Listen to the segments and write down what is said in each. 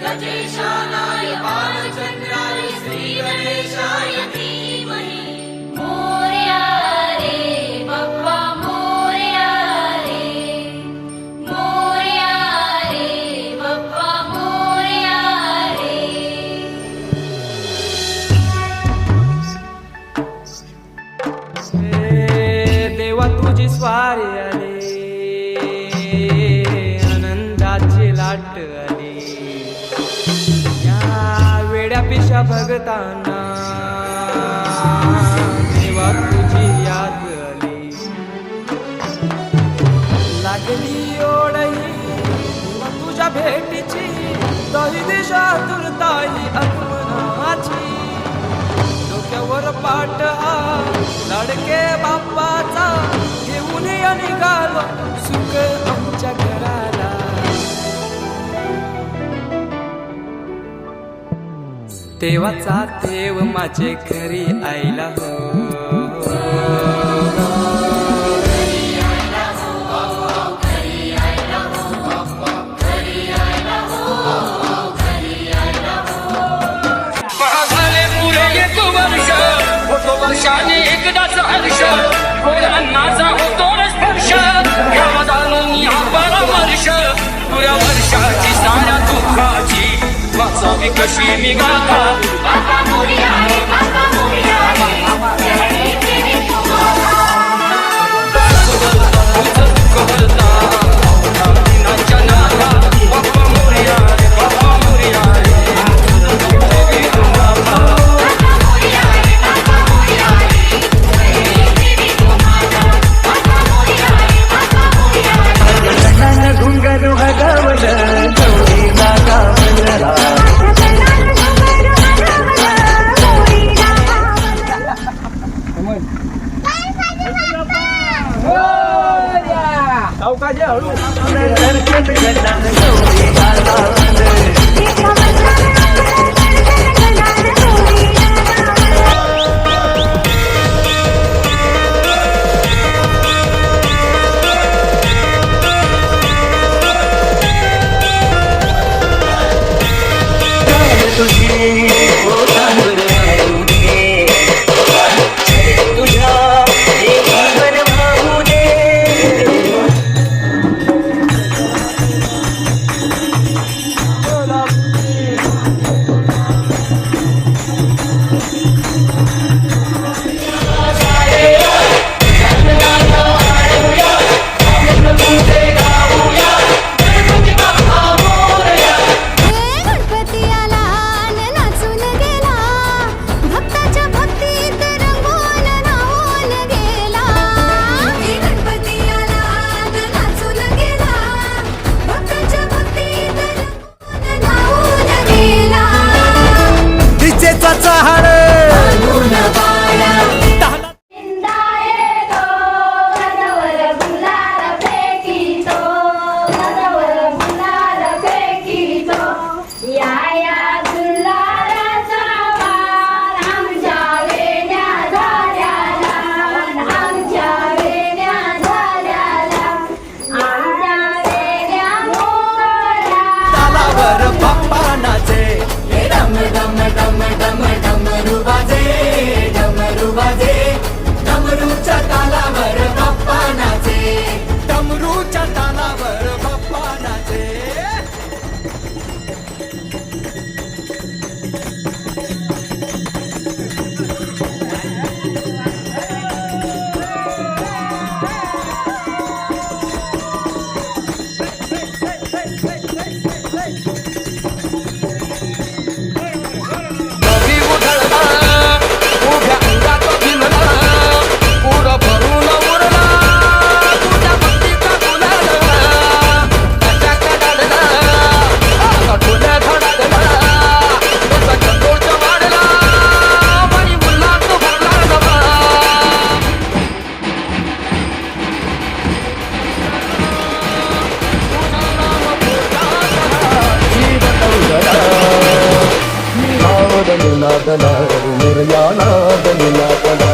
गजेशानाय बालचन्द्राय श्रीगणेशाय धीमहि। रे रे रे रे हे देवा तुझी स्वारी आली. आनंदाची लाट आली. पिशा भगतांना. देवा तुझी याद आली. लागली ओढही तुझ्या भेटीची दही दिशा तुरताई देवाचा देव माझे घरी आईला हो. एक वर्ष. वर्षाने एकदाच हर्ष. पोरांनाचा होतो स्पर्श वर्षाची सार वाचावी कशी मी गौरीला गावलं चा तालावर cuando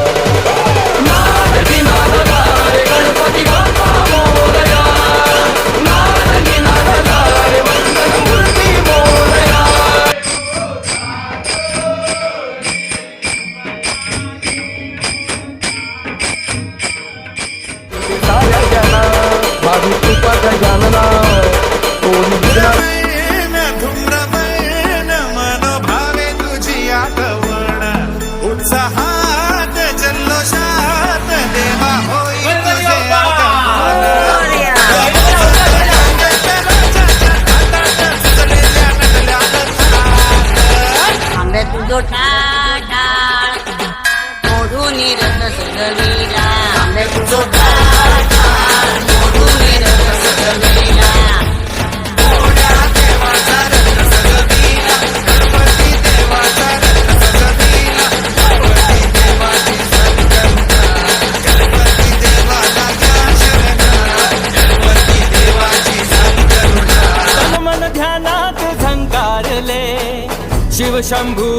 শম্ভু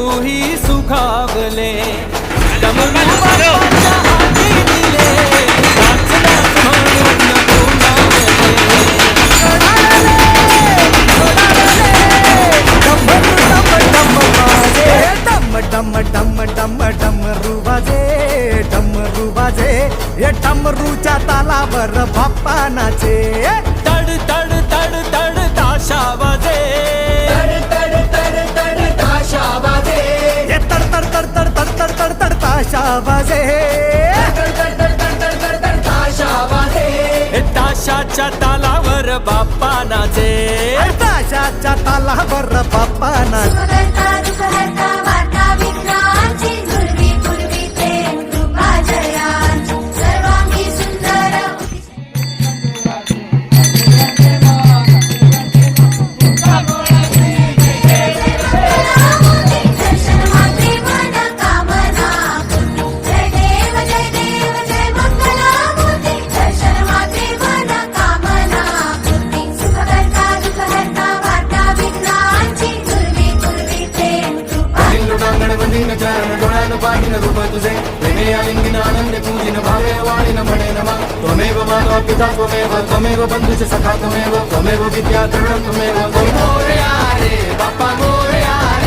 ताशाच्या तालावर बाप्पा नाचे ताशाच्या तालावर बाप्पा नाचे पाहिन रूप तुझे प्रेमे आलिंगिन आनंद पूजिन भावे वाणिन म्हणे नमा त्वमेव माता पिता त्वमेव त्वमेव बंधुच सखा त्वमेव त्वमेव विद्या तरुण त्वमेव मोरया रे बाप्पा मोरया रे